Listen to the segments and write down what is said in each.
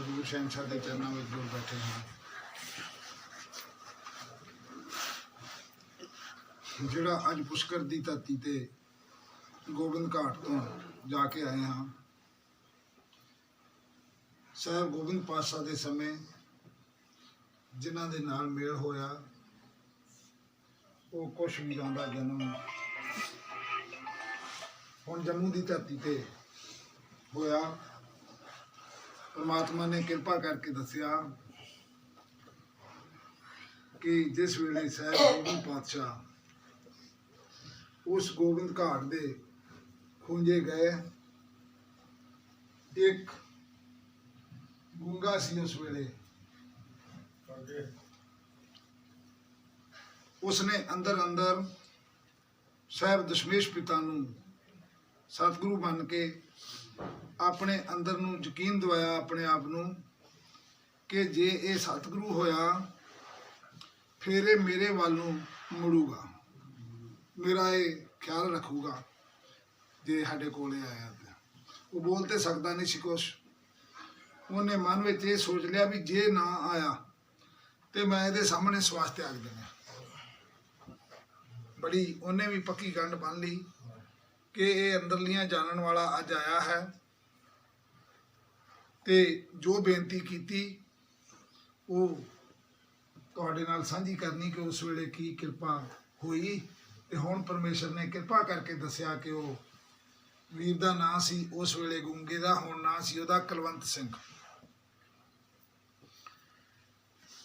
ਹਜ਼ੂਰ ਸ਼ਹਿਨशाह ਦੇ ਚਰਨਾਂ ਵਿੱਚ ਜੁੜ ਬੈਠੇ ਹਾਂ ਜਿਹੜਾ ਅੱਜ ਪੁਸ਼ਕਰ ਦੀ ਧਰਤੀ ਤੇ ਗੋਬਿੰਦ ਘਾਟ ਤੋਂ ਜਾ ਕੇ ਆਏ ਹਾਂ, ਸਾਹਿਬ ਗੋਬਿੰਦ ਪਾਤਸ਼ਾਹ ਦੇ ਸਮੇਂ ਜਿਨ੍ਹਾਂ ਦੇ ਨਾਲ ਮੇਲ ਹੋਇਆ, ਉਹ ਕੁਛ ਵੀ ਜਾਂਦਾ ਜਨਮ। ਹੁਣ ਜੰਮੂ ਦੀ ਧਰਤੀ ਤੇ ਹੋਇਆ ਪਰਮਾਤਮਾ ਨੇ ਕਿਰਪਾ ਕਰਕੇ ਦੱਸਿਆ ਕਿ ਜਿਸ ਵੇਲੇ ਸਾਹਿਬ ਗੋਬਿੰਦ ਪਾਤਸ਼ਾਹ ਉਸ ਗੋਬਿੰਦ ਘਾਟ ਦੇ ਖੁੰਝੇ ਗਏ, ਇੱਕ ਗੁੰਗਾ ਸੀ ਉਸ ਵੇਲੇ। ਉਸਨੇ ਅੰਦਰ ਅੰਦਰ ਸਾਹਿਬ ਦਸ਼ਮੇਸ਼ ਪਿਤਾ ਨੂੰ ਸਤਿਗੁਰੂ ਬਣ ਕੇ ਆਪਣੇ ਅੰਦਰ ਨੂੰ ਯਕੀਨ ਦਿਵਾਇਆ ਆਪਣੇ ਆਪ ਨੂੰ ਕਿ ਜੇ ਇਹ ਸਤਿਗੁਰੂ ਹੋਇਆ, ਫਿਰ ਇਹ ਮੇਰੇ ਵੱਲ ਨੂੰ ਮੁੜੂਗਾ। ਮੇਰਾ ਇਹ ਖਿਆਲ ਰੱਖੂਗਾ ਜੇ ਸਾਡੇ ਕੋਲੇ ਆਇਆ ਤੇ। ਉਹ ਬੋਲ ਤੇ ਸਕਦਾ ਨਹੀਂ ਸੀ ਕੁਛ। ਉਹਨੇ ਮਨ ਵਿੱਚ ਇਹ ਸੋਚ ਲਿਆ ਵੀ ਜੇ ਨਾ ਆਇਆ, ਤੇ ਮੈਂ ਇਹਦੇ ਸਾਹਮਣੇ ਸਵਾਸ ਤਿਆਗ ਦੇਣਾ ਬੜੀ, ਉਹਨੇ ਵੀ ਪੱਕੀ ਗੰਢ ਬੰਨ ਲਈ ਕਿ ਇਹ ਅੰਦਰਲੀਆਂ ਜਾਣਨ ਵਾਲਾ ਅੱਜ ਆਇਆ ਹੈ। ਤੇ ਜੋ ਬੇਨਤੀ ਕੀਤੀ, ਉਹ ਤੁਹਾਡੇ ਨਾਲ ਸਾਂਝੀ ਕਰਨੀ ਕਿ ਉਸ ਵੇਲੇ ਕੀ ਕਿਰਪਾ ਹੋਈ। ਤੇ ਹੁਣ ਪਰਮੇਸ਼ਰ ਨੇ ਕਿਰਪਾ ਕਰਕੇ ਦੱਸਿਆ ਕਿ ਉਹ ਵੀਰ ਦਾ ਨਾਂ ਸੀ, ਉਸ ਵੇਲੇ ਗੁੰਗੇ ਦਾ, ਹੁਣ ਨਾਂ ਸੀ ਉਹਦਾ ਕੁਲਵੰਤ ਸਿੰਘ।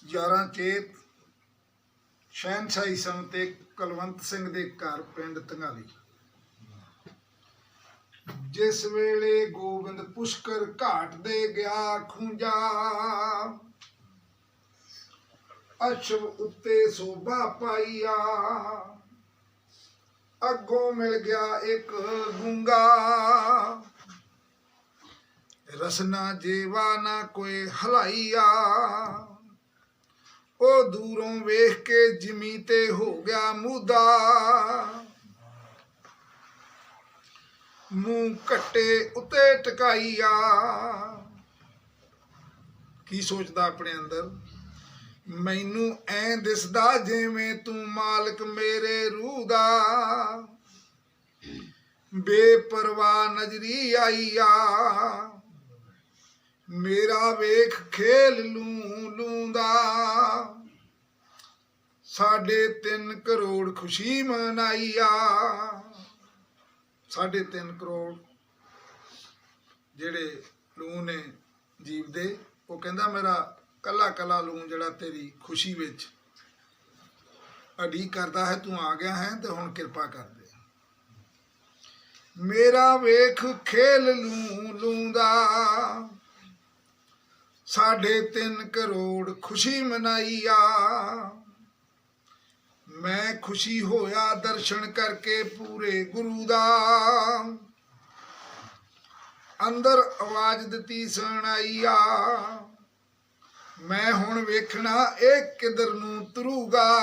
11 ਚੇਤ ਸ਼ਹਿਨਸ਼ਾਹੀ ਸਮ ਤੇ ਕੁਲਵੰਤ ਸਿੰਘ ਦੇ ਘਰ ਪਿੰਡ ਤੰਗਾਲੀ ਜਿਸ ਵੇਲੇ ਗੋਬਿੰਦ ਪੁਸ਼ਕਰ ਘਾਟ ਦੇ ਗਿਆ ਖੂੰਜਾ ਅਸ਼ਵ ਉੱਤੇ ਸੋਭਾ ਪਾਈਆ। ਅੱਗੋਂ ਮਿਲ ਗਿਆ ਇੱਕ ਗੁੰਗਾ। ਰਸਨਾ ਜੀਵਾ ਨਾ ਕੋਈ ਹਲਾਈਆ। ਉਹ ਦੂਰੋਂ ਵੇਖ ਕੇ ਜਿਮੀ ਤੇ ਹੋ ਗਿਆ ਮੁਦਾ ਮੂੰਹ ਕੱਟੇ ਉਤੇ ਟਕਾਈਆ। ਕੀ ਸੋਚਦਾ ਆਪਣੇ ਅੰਦਰ? ਮੈਨੂੰ ਐ ਦਿਸਦਾ ਜਿਵੇਂ ਤੂੰ ਮਾਲਕ ਮੇਰੇ ਰੂਹ ਦਾ। ਬੇਪਰਵਾਹ ਨਜ਼ਰੀ ਆਈਆ। ਮੇਰਾ ਵੇਖ ਖੇਲ ਲੂੰ ਲੂੰਦਾ। ਸਾਡੇ ਤਿੰਨ ਕਰੋੜ ਖੁਸ਼ੀ ਮਨਾਈਆ। ਸਾਢੇ ਤਿੰਨ ਕਰੋੜ ਜਿਹੜੇ ਲੂਣ ਨੇ ਜੀਵ ਦੇ, ਉਹ ਕਹਿੰਦਾ ਮੇਰਾ ਕੱਲਾ ਕੱਲਾ ਲੂਣ ਜਿਹੜਾ ਤੇਰੀ ਖੁਸ਼ੀ ਵਿੱਚ ਅਡੀ ਕਰਦਾ ਹੈ, ਤੂੰ ਆ ਗਿਆ ਹੈ ਤੇ ਹੁਣ ਕਿਰਪਾ ਕਰ ਦੇ। ਮੇਰਾ ਵੇਖ ਖੇਲ ਲੂੰ ਲੂੰਦਾ ਸਾਢੇ ਤਿੰਨ ਕਰੋੜ ਖੁਸ਼ੀ ਮਨਾਈਆ ਮੈਂ ਖੁਸ਼ੀ ਹੋਇਆ ਦਰਸ਼ਨ ਕਰਕੇ ਪੂਰੇ ਗੁਰੂ ਦਾ। ਅੰਦਰ ਆਵਾਜ਼ ਦਿੱਤੀ, ਸੁਣਾਈਆ, ਮੈਂ ਹੁਣ ਵੇਖਣਾ ਇਹ ਕਿਧਰ ਨੂੰ ਤਰੂਗਾ।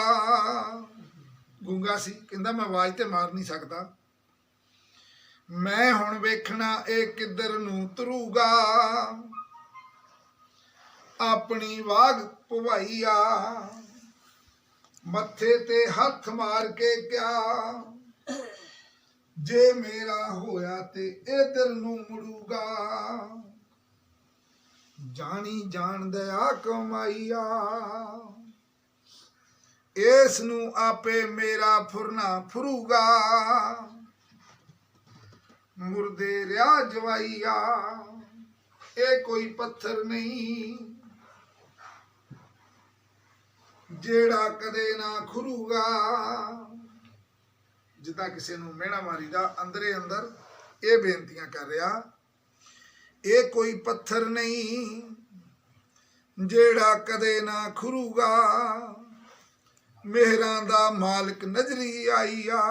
ਗੁੰਗਾ ਸੀ, ਕਹਿੰਦਾ ਮੈਂ ਆਵਾਜ਼ ਤੇ ਮਾਰ ਨਹੀਂ ਸਕਦਾ। ਮੈਂ ਹੁਣ ਵੇਖਣਾ ਇਹ ਕਿੱਧਰ ਨੂੰ ਤਰੂਗਾ। ਆਪਣੀ ਵਾਗ ਭਵਾਈਆ। ਮੱਥੇ ਤੇ ਹੱਥ ਮਾਰ ਕੇ ਕਿਹਾ, ਜੇ ਮੇਰਾ ਹੋਇਆ ਤੇ ਇਧਰ ਨੂੰ ਮੁੜੂਗਾ। ਜਾਣੀ ਜਾਣਦਿਆ ਕਮਾਈਆ, ਇਸ ਨੂੰ ਆਪੇ ਮੇਰਾ ਫੁਰਨਾ ਫੁਰੂਗਾ। ਮੁਰਦੇ ਰਿਆ ਜਵਾਈਆ, ਇਹ ਕੋਈ ਪੱਥਰ ਨਹੀਂ ਜਿਹੜਾ ਕਦੇ ਨਾ ਖੁਰੂਗਾ। ਜਿੱਦਾਂ ਕਿਸੇ ਨੂੰ ਮਿਹਣਾ ਮਾਰੀਦਾ ਅੰਦਰੇ ਅੰਦਰ ਇਹ ਬੇਨਤੀਆਂ ਕਰ ਰਿਹਾ, ਇਹ ਕੋਈ ਪੱਥਰ ਨਹੀਂ, ਜਿਹੜਾ ਕਦੇ ਨਾ ਖੁਰੂਗਾ। ਮਿਹਰਾਂ ਦਾ ਮਾਲਕ ਨਜ਼ਰੀ ਆਈਆ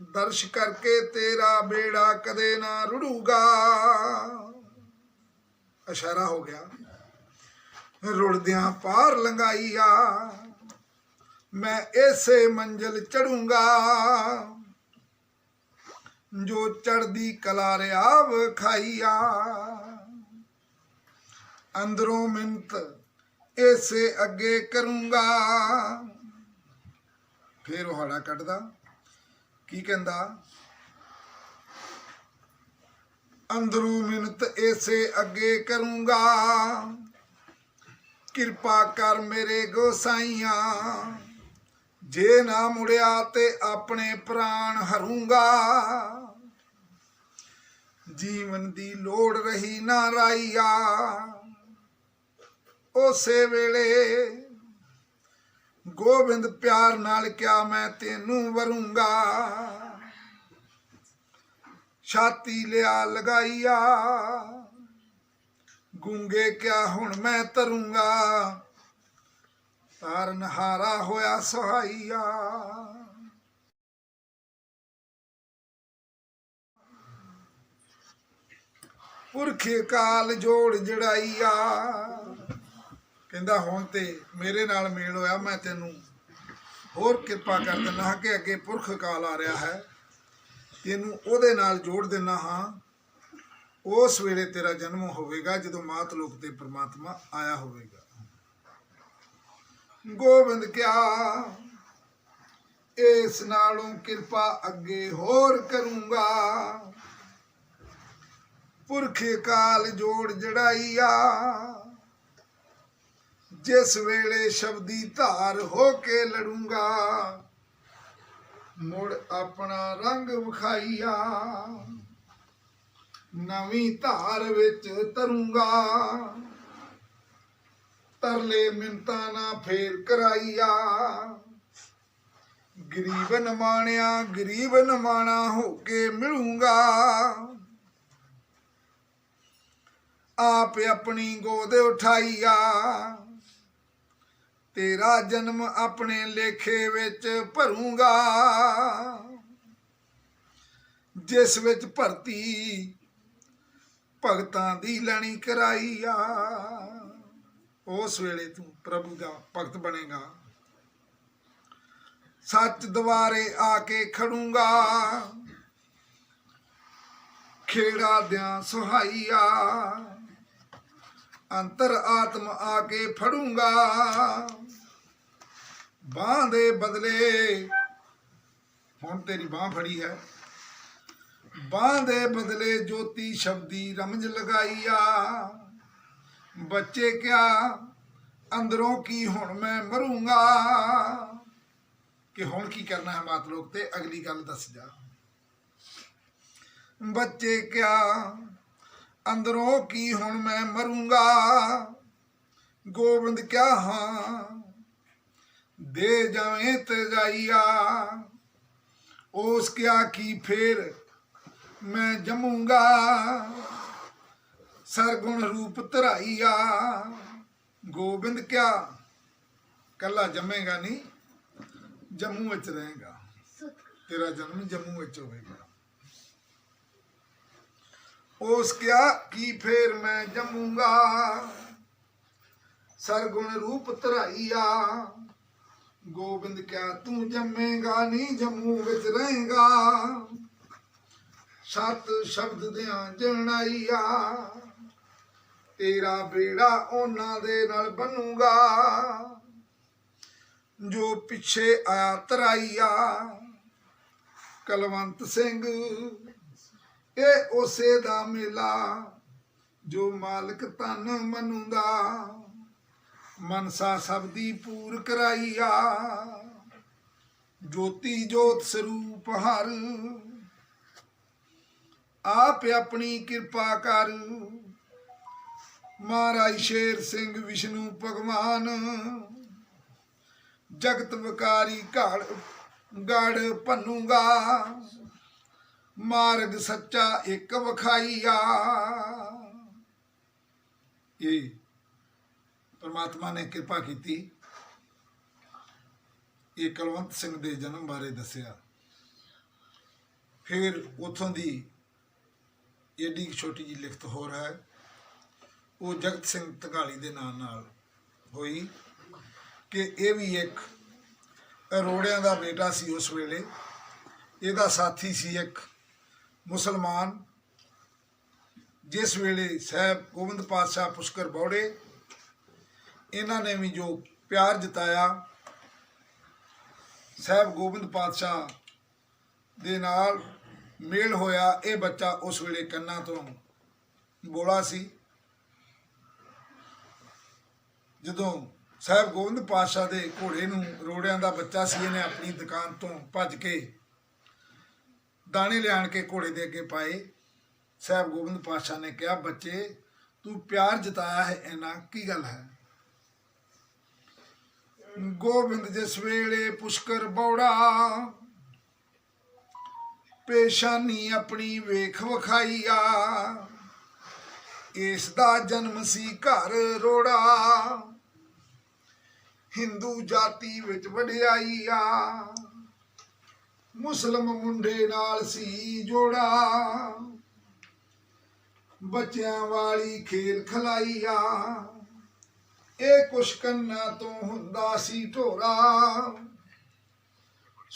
ਦਰਸ਼ ਕਰਕੇ ਤੇਰਾ ਬੇੜਾ ਕਦੇ ਨਾ ਰੁੜੂਗਾ। ਇਸ਼ਾਰਾ ਹੋ ਗਿਆ। ਰੁੜਦਿਆਂ ਪਾਰ ਲੰਗਾਈਆ ਮੈਂ ਇਸੇ ਮੰਜ਼ਲ ਚੜੂੰਗਾ। ਜੋ ਚੜਦੀ ਕਲਾ ਰਿਆ ਵਖਾਈਆ ਅੰਦਰੋਂ ਮਿੰਤ ਇਸੇ ਅੱਗੇ ਕਰੂੰਗਾ। ਫੇਰ ਉਹ ਹੜਾ ਕੱਢਦਾ। ਕੀ ਕਹਿੰਦਾ? ਅੰਦਰੋਂ ਮਿੰਤ ਇਸੇ ਅੱਗੇ ਕਰੂੰਗਾ। ਕਿਰਪਾ ਕਰ ਮੇਰੇ ਗੋਸਾਈਆਂ। ਜੇ ਨਾ ਮੁੜਿਆ ਤੇ ਆਪਣੇ ਪ੍ਰਾਣ ਹਰੂੰਗਾ। ਜੀਵਨ ਦੀ ਲੋੜ ਰਹੀ ਨਾ ਰਾਈਆ। ਉਸੇ ਵੇਲੇ ਗੋਬਿੰਦ ਪਿਆਰ ਨਾਲ ਕਿਆ ਮੈਂ ਤੈਨੂੰ ਵਰੂੰਗਾ। ਛਾਤੀ ਲਿਆ ਲਗਾਈਆ। ਗੁੰਗੇ ਕਿਆ ਹੁਣ ਮੈਂ ਤਰੂੰਗਾ? ਤਾਰਨ ਹਾਰਾ ਹੋਇਆ ਸਹਾਈਆ। ਪੁਰਖੇ ਕਾਲ ਜੋੜ ਜੜਾਈਆ। ਕਹਿੰਦਾ, ਹੁਣ ਤੇ ਮੇਰੇ ਨਾਲ ਮੇਲ ਹੋਇਆ, ਮੈਂ ਤੈਨੂੰ ਹੋਰ ਕਿਰਪਾ ਕਰ ਦਿੰਦਾ ਹਾਂ ਕਿ ਅੱਗੇ ਪੁਰਖ ਕਾਲ ਆ ਰਿਹਾ ਹੈ। ਤੈਨੂੰ ਉਹਦੇ ਨਾਲ ਜੋੜ ਦਿੰਦਾ ਹਾਂ ਉਸ ਵੇਲੇ ਤੇਰਾ ਜਨਮ ਹੋਵੇਗਾ ਜਦੋਂ ਮਾਤ ਲੋਕ ਤੇ ਪ੍ਰਮਾਤਮਾ ਆਇਆ ਹੋਵੇਗਾ। ਗੋਬਿੰਦ ਕਿਆ, ਇਸ ਨਾਲੋਂ ਕਿਰਪਾ ਅੱਗੇ ਹੋਰ ਕਰੂੰਗਾ। ਪੁਰਖੇ ਕਾਲ ਜੋੜ ਜੜਾਈਆ, ਜਿਸ ਵੇਲੇ ਸ਼ਬਦੀ ਧਾਰ ਹੋ ਕੇ ਲੜੂੰਗਾ, ਮੁੜ ਆਪਣਾ ਰੰਗ ਵਿਖਾਈਆ। ਨਵੀਂ ਧਾਰ ਵਿੱਚ ਤਰੂੰਗਾ। ਤਰਲੇ ਮਿੰਤਾ ਨਾ ਫੇਰ ਕਰਾਈਆ। ਗਰੀਬ ਨਮਾਣਿਆ ਗਰੀਬ ਨਮਾਣਾ ਹੋ ਕੇ ਮਿਲੂੰਗਾ। ਆਪ ਆਪਣੀ ਗੋਦ ਉਠਾਈਆ। ਤੇਰਾ ਜਨਮ ਆਪਣੇ ਲੇਖੇ ਵਿੱਚ ਭਰੂੰਗਾ। ਜਿਸ ਵਿੱਚ ਭਰਤੀ ਭਗਤਾਂ ਦੀ ਲੈਣੀ ਕਰਾਈਆ ਉਸ ਵੇਲੇ ਤੂੰ ਪ੍ਰਭੂ ਦਾ ਭਗਤ ਬਣੇਗਾ। ਸੱਚ ਦੁਆਰੇ ਆ ਕੇ ਖੜੂੰਗਾ। ਖੇੜਾ ਦਿਆਂ ਸੁਹਾਈਆ। ਅੰਤਰ ਆਤਮ ਆ ਕੇ ਫੜੂੰਗਾ। ਬਾਹ ਦੇ ਬਦਲੇ ਹੁਣ ਤੇਰੀ ਬਾਹ ਫੜੀ ਹੈ। ਬਾਹ ਦੇ ਬਦਲੇ ਜੋਤੀ ਸ਼ਬਦੀ ਰਮਜ ਲਗਾਈਆ। ਬੱਚੇ ਕਿਆ, ਅੰਦਰੋਂ ਕੀ ਹੁਣ ਮੈਂ ਮਰੂੰਗਾ। ਕਿ ਹੁਣ ਕੀ ਕਰਨਾ ਹੈ ਮਾਤ ਲੋਕ ਤੇ ਅਗਲੀ ਗੱਲ ਦੱਸ ਜਾ। ਬੱਚੇ ਕਿਆ, ਅੰਦਰੋਂ ਕੀ ਹੁਣ ਮੈਂ ਮਰੂੰਗਾ। ਗੋਬਿੰਦ ਕਿਆ ਹਾਂ, ਦੇ ਜਾਵੇਂ ਤੇ ਜਾਈਆ। ਉਸ ਕਿਆ ਕੀ ਫੇਰ ਮੈਂ ਜਮੂੰਗਾ। ਸਰਗੁਣ ਰੂਪ ਧਰਾਈਆ। ਗੋਬਿੰਦ ਕਿਆ? ਕੱਲਾ ਜੰਮੇਗਾ ਨਹੀਂ, ਜੰਮੂ ਵਿੱਚ ਰਹੇਗਾ। ਤੇਰਾ ਜਨਮ ਜੰਮੂ ਵਿੱਚ ਹੋਵੇਗਾ। ਉਸ ਕਿਆ ਕੀ ਫੇਰ ਮੈਂ ਜੰਮੂਗਾ? ਸਰਗੁਣ ਰੂਪ ਧਰਾਈਆ। ਗੋਬਿੰਦ ਕਿਆ ਤੂੰ ਜੰਮੇਗਾ ਨਹੀਂ, ਜੰਮੂ ਵਿੱਚ ਰਹੇਗਾ। ਸਤ ਸ਼ਬਦ ਦਿਆਂ ਜਣਾਈਆ। ਤੇਰਾ ਬੇੜਾ ਉਹਨਾਂ ਦੇ ਨਾਲ ਬਣੂਗਾ ਜੋ ਪਿੱਛੇ ਆਇਆ ਤਰਾਈਆ। ਕਲਵੰਤ ਸਿੰਘ, ਇਹ ਉਸੇ ਦਾ ਮੇਲਾ ਜੋ ਮਾਲਕ ਤਨ ਮਨੂੰਦਾ ਮਨਸਾ ਸਭ ਦੀ ਪੂਰ ਕਰਾਈਆ, ਜੋਤੀ ਜੋਤ ਸਰੂਪ ਹਰ ਆਪ ਆਪਣੀ ਕਿਰਪਾ ਕਰ। ਮਹਾਰਾਜ ਸ਼ੇਰ ਸਿੰਘ ਵਿਸ਼ਨੂੰ ਭਗਵਾਨ, ਜਗਤ ਵਿਕਾਰੀ ਘਾੜ, ਗੜ ਭੰਨੂਗਾ। ਮਾਰਗ ਸੱਚਾ ਇੱਕ ਵਖਾਈਆ। ਇਹ ਪਰਮਾਤਮਾ ਨੇ ਕਿਰਪਾ ਕੀਤੀ। ਇਹ ਕੁਲਵੰਤ ਸਿੰਘ ਦੇ ਜਨਮ ਬਾਰੇ ਦੱਸਿਆ। ਫਿਰ ਉਥੋਂ ਦੀ ਏਡੀ ਕੁ ਛੋਟੀ ਜੀ ਲਿਖਤ ਹੋਰ ਹੈ। ਉਹ ਜਗਤ ਸਿੰਘ ਤਗਾਲੀ ਦੇ ਨਾਂ ਨਾਲ ਹੋਈ ਕਿ ਇਹ ਵੀ ਇੱਕ ਰੋੜਿਆਂ ਦਾ ਬੇਟਾ ਸੀ ਉਸ ਵੇਲੇ। ਇਹਦਾ ਸਾਥੀ ਸੀ ਇੱਕ ਮੁਸਲਮਾਨ, ਜਿਸ ਵੇਲੇ ਸਾਹਿਬ ਗੋਬਿੰਦ ਪਾਤਸ਼ਾਹ ਪੁਸ਼ਕਰ ਬੌੜੇ, ਇਹਨਾਂ ਨੇ ਵੀ ਜੋ ਪਿਆਰ ਜਤਾਇਆ, ਸਾਹਿਬ ਗੋਬਿੰਦ ਪਾਤਸ਼ਾਹ ਦੇ ਨਾਲ ਮੇਲ ਹੋਇਆ, ਇਹ ਬੱਚਾ ਉਸ ਵੇਲੇ ਕੰਨਾਂ ਤੋਂ ਬੋਲਾ ਸੀ। ਜਦੋਂ ਸਾਹਿਬ ਗੋਬਿੰਦ ਪਾਤਸ਼ਾਹ ਦੇ ਘੋੜੇ ਨੂੰ ਰੋੜਿਆਂ ਦਾ ਬੱਚਾ ਸੀ, ਇਹਨੇ ਆਪਣੀ ਦੁਕਾਨ ਤੋਂ ਭੱਜ ਕੇ ਦਾਣੇ ਲਿਆਣ ਕੇ ਘੋੜੇ ਦੇ ਅੱਗੇ ਪਾਏ। ਸਾਹਿਬ ਗੋਬਿੰਦ ਪਾਤਸ਼ਾਹ ਨੇ ਕਿਹਾ, ਬੱਚੇ, ਤੂੰ ਪਿਆਰ ਜਤਾਇਆ ਹੈ ਇਹਨਾਂ ਕੀ ਗੱਲ ਹੈ? ਗੋਬਿੰਦ ਜਿਸ ਵੇਲੇ ਪੁਸ਼ਕਰ ਬੌੜਾ ਪੇਸ਼ਾਨੀ ਆਪਣੀ ਵੇਖ ਵਿਖਾਈਆ। ਇਸ ਦਾ ਜਨਮ ਸੀ ਘਰ ਰੋੜਾ। ਹਿੰਦੂ ਜਾਤੀ ਵਿੱਚ ਵਡਿਆਈਆ। ਆ ਮੁਸਲਮ ਮੁੰਡੇ ਨਾਲ ਸੀ ਜੋੜਾ। ਬੱਚਿਆਂ ਵਾਲੀ ਖੇਲ ਖਲਾਈਆ। ਇਹ ਕੁਛ ਕੰਨਾਂ ਤੋਂ ਹੁੰਦਾ ਸੀ ਢੋਰਾ।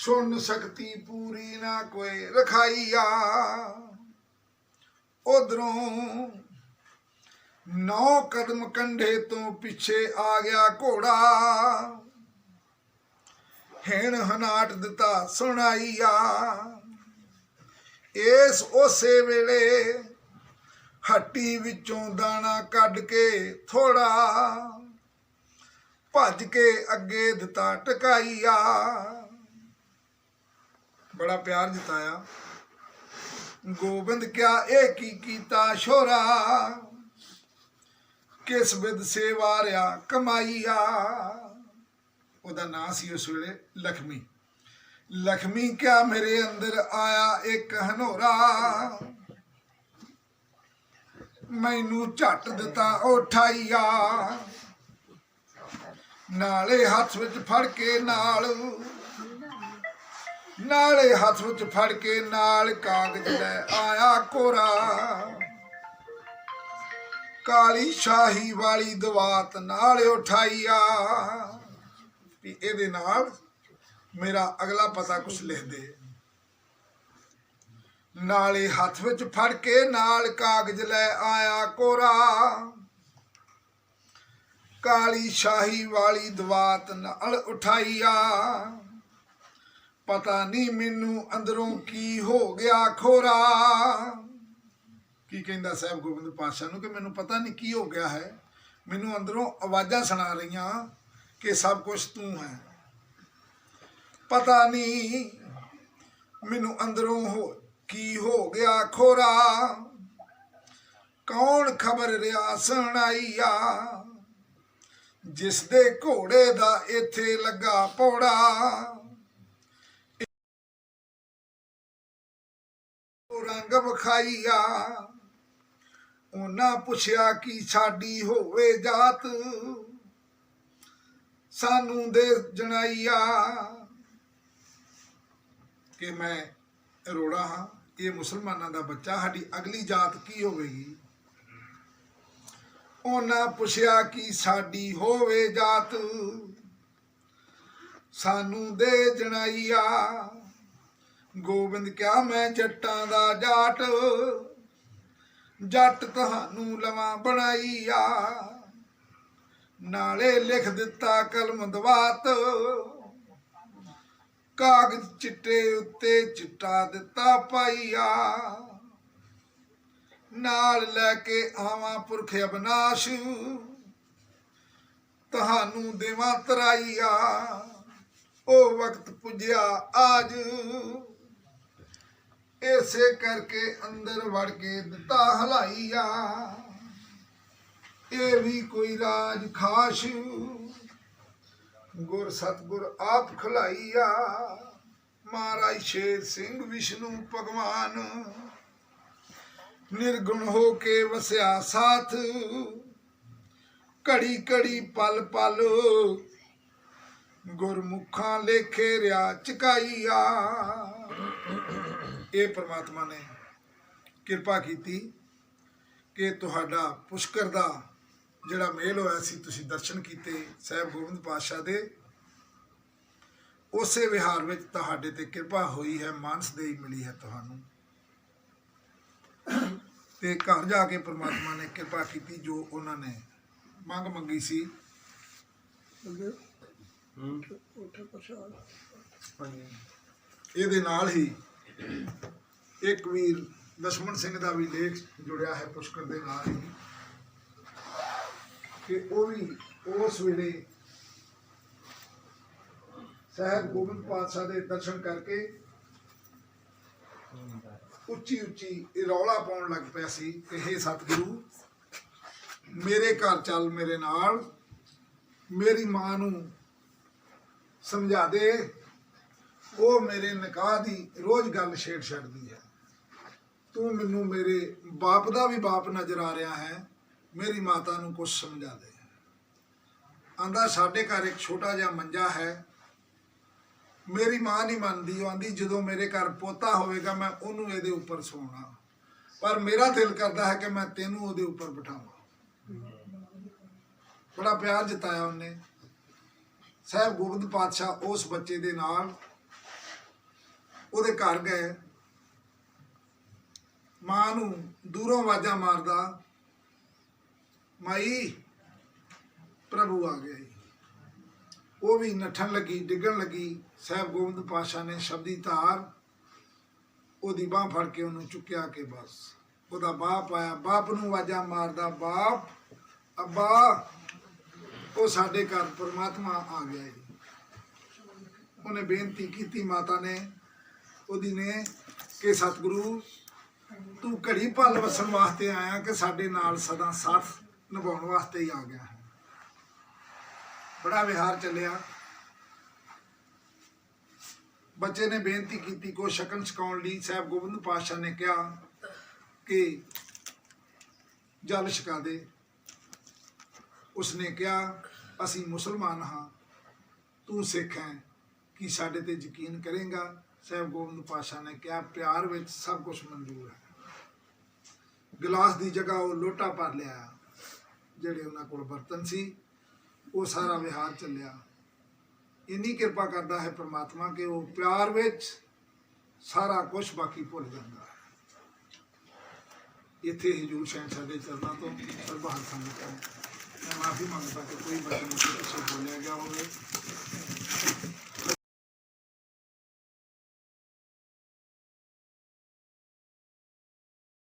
ਸੁਣ ਸਕਤੀ ਪੂਰੀ ਨਾ ਕੋਈ ਰਖਾਈਆ। ਉਧਰੋਂ ਨੌ ਕਦਮ ਕੰਢੇ ਤੋਂ ਪਿੱਛੇ ਆ ਗਿਆ ਘੋੜਾ। ਹੇਣ ਹਨਾਟ ਦਿੱਤਾ ਸੁਣਾਈਆ। ਇਸ ਉਸੇ ਵੇਲੇ ਹੱਟੀ ਵਿੱਚੋਂ ਦਾਣਾ ਕੱਢ ਕੇ ਥੋੜਾ ਭੱਜ ਕੇ ਅੱਗੇ ਦਿੱਤਾ ਟਕਾਈਆ। ਬੜਾ ਪਿਆਰ ਜਤਾਇਆ। ਗੋਬਿੰਦ ਕਿਆ ਇਹ ਕੀ ਕੀਤਾ ਸ਼ੋਰਾ? ਕਿਸ ਵਿਦ ਸੇਵਾਰਿਆ ਕਮਾਈਆ? ਉਹਦਾ ਨਾਂ ਸੀ ਉਸ ਵੇਲੇ ਲਖਮੀ। ਲਖਮੀ ਕਿਆ ਮੇਰੇ ਅੰਦਰ ਆਇਆ ਇੱਕ ਹਨੋਰਾ? ਮੈਨੂੰ ਝੱਟ ਦਿੱਤਾ ਉਠਾਈਆ ਨਾਲੇ ਹੱਥ ਵਿੱਚ ਫੜ ਕੇ ਨਾਲ ਨਾਲੇ ਹੱਥ ਵਿੱਚ ਫੜ ਕੇ ਨਾਲ ਕਾਗਜ਼ ਲੈ ਆਇਆ ਕੋਰਾ। ਕਾਲੀ ਸ਼ਾਹੀ ਵਾਲੀ ਦਵਾਤ ਨਾਲ ਉਠਾਈਆ। ਵੀ ਇਹਦੇ ਨਾਲ ਮੇਰਾ ਅਗਲਾ ਪਤਾ ਕੁਛ ਲਿਖ ਦੇ ਨਾਲੇ ਹੱਥ ਵਿੱਚ ਫੜ ਕੇ ਨਾਲ ਕਾਗਜ਼ ਲੈ ਆਇਆ ਕੋਰਾ। ਕਾਲੀ ਸ਼ਾਹੀ ਵਾਲੀ ਦਵਾਤ ਨਾਲ ਉਠਾਈਆ। ਪਤਾ ਨਹੀਂ ਮੈਨੂੰ ਅੰਦਰੋਂ ਕੀ ਹੋ ਗਿਆ ਖੋਰਾ। ਕੀ ਕਹਿੰਦਾ ਸਾਹਿਬ ਗੋਬਿੰਦ ਪਾਤਸ਼ਾਹ ਨੂੰ ਕਿ ਮੈਨੂੰ ਪਤਾ ਨਹੀਂ ਕੀ ਹੋ ਗਿਆ ਹੈ। ਮੈਨੂੰ ਅੰਦਰੋਂ ਆਵਾਜ਼ਾਂ ਸੁਣਾ ਰਹੀਆਂ ਕਿ ਸਭ ਕੁਝ ਤੂੰ ਹੈ। ਪਤਾ ਨਹੀਂ ਮੈਨੂੰ ਅੰਦਰੋਂ ਹੋ, ਕੀ ਹੋ ਗਿਆ ਖੋਰਾ। ਕੌਣ ਖਬਰ ਰਿਆ ਸੁਣਾਈਆ? ਜਿਸ ਦੇ ਘੋੜੇ ਦਾ ਇੱਥੇ ਲੱਗਾ ਪੌੜਾ। ਰੰਗ ਵਿਖਾਈਆ। ਉਹਨਾਂ ਪੁੱਛਿਆ ਕਿ ਸਾਡੀ ਹੋਵੇ ਜਾਤ? ਸਾਨੂੰ ਦੇ ਜਣਾਈਆ। ਕਿ ਮੈਂ ਰੋੜਾ ਹਾਂ, ਇਹ ਮੁਸਲਮਾਨਾਂ ਦਾ ਬੱਚਾ, ਸਾਡੀ ਅਗਲੀ ਜਾਤ ਕੀ ਹੋਵੇਗੀ? ਉਹਨਾਂ ਪੁੱਛਿਆ ਕਿ ਸਾਡੀ ਹੋਵੇ ਜਾਤ? ਸਾਨੂੰ ਦੇ ਜਣਾਈਆ। ਗੋਬਿੰਦ ਕਿਹਾ ਮੈਂ ਜੱਟਾਂ ਦਾ ਜਾਟ? ਜੱਟ ਤੁਹਾਨੂੰ ਲਵਾਂ ਬਣਾਈਆ। ਨਾਲੇ ਲਿਖ ਦਿੱਤਾ ਕਲਮ ਦਵਾਤ। ਕਾਗਜ਼ ਚਿੱਟੇ ਉੱਤੇ ਚਿੱਟਾ ਦਿੱਤਾ ਪਾਈਆ। ਨਾਲ ਲੈ ਕੇ ਆਵਾਂ ਪੁਰਖ ਅਬਨਾਸ਼। ਤੁਹਾਨੂੰ ਦੇਵਾਂ ਤਰਾਈਆ। ਉਹ ਵਕਤ ਪੁੱਜਿਆ ਆਜ। ਇਸੇ ਕਰਕੇ ਅੰਦਰ ਵੜ ਕੇ ਦਿੱਤਾ ਹਲਾਈਆ। ਇਹ ਵੀ ਕੋਈ ਰਾਜ ਖਾਸ। ਗੁਰ ਸਤਗੁਰ ਆਪ ਖਲਾਈਆ। ਮਹਾਰਾਜ ਸ਼ੇਰ ਸਿੰਘ ਵਿਸ਼ਨੂੰ ਭਗਵਾਨ। ਨਿਰਗੁਣ ਹੋ ਕੇ ਵਸਿਆ ਸਾਥ। ਘੜੀ ਘੜੀ ਪਲ ਪਲ ਗੁਰਮੁਖਾਂ ਲੇਖੇ ਰਿਆ ਚਕਾਈਆ। ਇਹ ਪ੍ਰਮਾਤਮਾ ਨੇ ਕਿਰਪਾ ਕੀਤੀ ਕਿ ਤੁਹਾਡਾ ਪੁਸ਼ਕਰ ਦਾ ਜਿਹੜਾ ਮੇਲ ਹੋਇਆ ਸੀ ਤੁਸੀਂ ਦਰਸ਼ਨ ਕੀਤੇ ਸਾਹਿਬ ਗੋਬਿੰਦ ਪਾਤਸ਼ਾਹ ਦੇ। ਉਸੇ ਵਿਹਾਰ ਵਿੱਚ ਤੁਹਾਡੇ ਤੇ ਕਿਰਪਾ ਹੋਈ ਹੈ ਮਾਨਸ ਦੇਈ ਮਿਲੀ ਹੈ ਤੁਹਾਨੂੰ। ਤੇ ਘਰ ਜਾ ਕੇ ਪ੍ਰਮਾਤਮਾ ਨੇ ਕਿਰਪਾ ਕੀਤੀ ਜੋ ਉਹਨਾਂ ਨੇ ਮੰਗ ਮੰਗੀ ਸੀ। ਇਹਦੇ ਨਾਲ ਹੀ ਇੱਕ ਵੀਰ ਲਛਮਣ ਸਿੰਘ ਦਾ ਵੀ ਲੇਖ ਜੁੜਿਆ ਹੈ ਪੁਸ਼ਕਰ ਦੇ ਨਾਲ ਹੀ। ਕਿ ਉਹ ਵੀ ਉਸ ਵੇਲੇ ਸਾਹਿਬ ਗੋਬਿੰਦ ਪਾਤਸ਼ਾਹ ਦੇ ਦਰਸ਼ਨ ਕਰਕੇ ਉੱਚੀ ਉੱਚੀ ਇਹ ਰੌਲਾ ਪਾਉਣ ਲੱਗ ਪਿਆ ਸੀ ਕਿ ਹੇ ਸਤਿਗੁਰੂ, ਮੇਰੇ ਘਰ ਚੱਲ ਮੇਰੇ ਨਾਲ, ਮੇਰੀ ਮਾਂ ਨੂੰ ਸਮਝਾ ਦੇ। ਉਹ ਮੇਰੇ ਨਿਕਾਹ ਦੀ ਰੋਜ਼ ਗੱਲ ਛੇੜ ਛੱਡਦੀ ਹੈ। ਤੂੰ ਮੈਨੂੰ ਮੇਰੇ ਬਾਪ ਦਾ ਵੀ ਬਾਪ ਨਜ਼ਰ ਆ ਰਿਹਾ ਹੈ, ਮੇਰੀ ਮਾਤਾ ਨੂੰ ਕੁਝ ਸਮਝਾ ਦੇ। ਆਂਦਾ, ਸਾਡੇ ਘਰ ਇੱਕ ਛੋਟਾ ਜਿਹਾ ਮੰਜਾ ਹੈ। ਮੇਰੀ ਮਾਂ ਨਹੀਂ ਮੰਨਦੀ, ਉਹ ਆਂਦੀ, ਜਦੋਂ ਮੇਰੇ ਘਰ ਪੋਤਾ ਹੋਵੇਗਾ, ਮੈਂ ਉਹਨੂੰ ਇਹਦੇ ਉੱਪਰ ਸੌਣਾ ਪਰ ਮੇਰਾ ਦਿਲ ਕਰਦਾ ਹੈ ਕਿ ਮੈਂ ਤੈਨੂੰ ਉਹਦੇ ਉੱਪਰ ਬਿਠਾਵਾਂ। ਬੜਾ ਪਿਆਰ ਜਤਾਇਆ ਉਹਨੇ। ਸਾਹਿਬ ਗੋਬਿੰਦ ਪਾਤਸ਼ਾਹ ਉਸ ਬੱਚੇ ਦੇ ਨਾਲ ਉਹਦੇ ਘਰ ਗਏ। ਮਾਂ ਨੂੰ ਦੂਰੋਂ ਆਵਾਜ਼ਾਂ ਮਾਰਦਾ, ਮਾਈ, ਪ੍ਰਭੂ ਆ ਗਿਆ ਜੀ। ਉਹ ਵੀ ਨੱਠਣ ਲੱਗੀ, ਡਿੱਗਣ ਲੱਗੀ। ਸਾਹਿਬ ਗੋਬਿੰਦ ਪਾਸ਼ਾ ਨੇ ਸ਼ਬਦੀ ਧਾਰ ਉਹਦੀ ਬਾਹ ਫੜ ਕੇ ਉਹਨੂੰ ਚੁੱਕਿਆ ਕੇ ਬਸ। ਉਹਦਾ ਬਾਪ ਆਇਆ। ਬਾਪ ਨੂੰ ਆਵਾਜ਼ਾਂ ਮਾਰਦਾ, ਬਾਪ, ਅੱਬਾ, ਉਹ ਸਾਡੇ ਘਰ ਪਰਮਾਤਮਾ ਆ ਗਿਆ ਜੀ। ਉਹਨੇ ਬੇਨਤੀ ਕੀਤੀ ਮਾਤਾ ਨੇ। ਉਹਦੀ ਨੇ ਕਿ ਸਤਿਗੁਰੂ ਤੂੰ ਘੜੀ ਪਲ ਵਸਣ ਵਾਸਤੇ ਆਇਆ ਕਿ ਸਾਡੇ ਨਾਲ ਸਦਾ ਸਾਥ ਨਿਭਾਉਣ ਵਾਸਤੇ ਹੀ ਆ ਗਿਆ ਹੈ। ਬੜਾ ਵਿਹਾਰ ਚੱਲਿਆ। ਬੱਚੇ ਨੇ ਬੇਨਤੀ ਕੀਤੀ ਕੋ ਸ਼ਕਨ ਛਕਾਉਣ ਲਈ ਸਾਹਿਬ ਗੋਬਿੰਦ ਪਾਤਸ਼ਾਹ ਨੇ ਕਿਹਾ ਕਿ ਜਲ ਛਕਾ ਦੇ। ਉਸਨੇ ਕਿਹਾ, ਅਸੀਂ ਮੁਸਲਮਾਨ ਹਾਂ, ਤੂੰ ਸਿੱਖ ਹੈ ਕੀ ਸਾਡੇ ਤੇ ਯਕੀਨ ਕਰੇਗਾ। ਸਾਹਿਬ ਗੋਬਿੰਦ ਪਾਤਸ਼ਾਹ ਨੇ ਕਿਹਾ, ਪਿਆਰ ਵਿੱਚ ਸਭ ਕੁਝ ਮਨਜ਼ੂਰ ਹੈ। ਗਲਾਸ ਦੀ ਜਗ੍ਹਾ ਉਹ ਲੋਟਾ ਭਰ ਲਿਆ, ਜਿਹੜੇ ਉਹਨਾਂ ਕੋਲ ਬਰਤਨ ਸੀ, ਉਹ ਸਾਰਾ ਵਿਹਾਰ ਚੱਲਿਆ। ਇੰਨੀ ਕਿਰਪਾ ਕਰਦਾ ਹੈ ਪ੍ਰਮਾਤਮਾ ਕਿ ਉਹ ਪਿਆਰ ਵਿੱਚ ਸਾਰਾ ਕੁਝ ਬਾਕੀ ਭੁੱਲ ਜਾਂਦਾ ਹੈ। ਇੱਥੇ ਹਜੂਰ ਸ਼ਹਿਨशाह ਦੇ ਚਰਨਾਂ ਤੋਂ ਸਰਬਹਾਰ ਸੰਗਤਾਂ ਮੈਂ ਮਾਫੀ ਮੰਗਦਾ ਕਿ ਕੋਈ ਬਚਨ ਉੱਤੇ ਬੋਲਿਆ ਗਿਆ ਹੋਵੇ।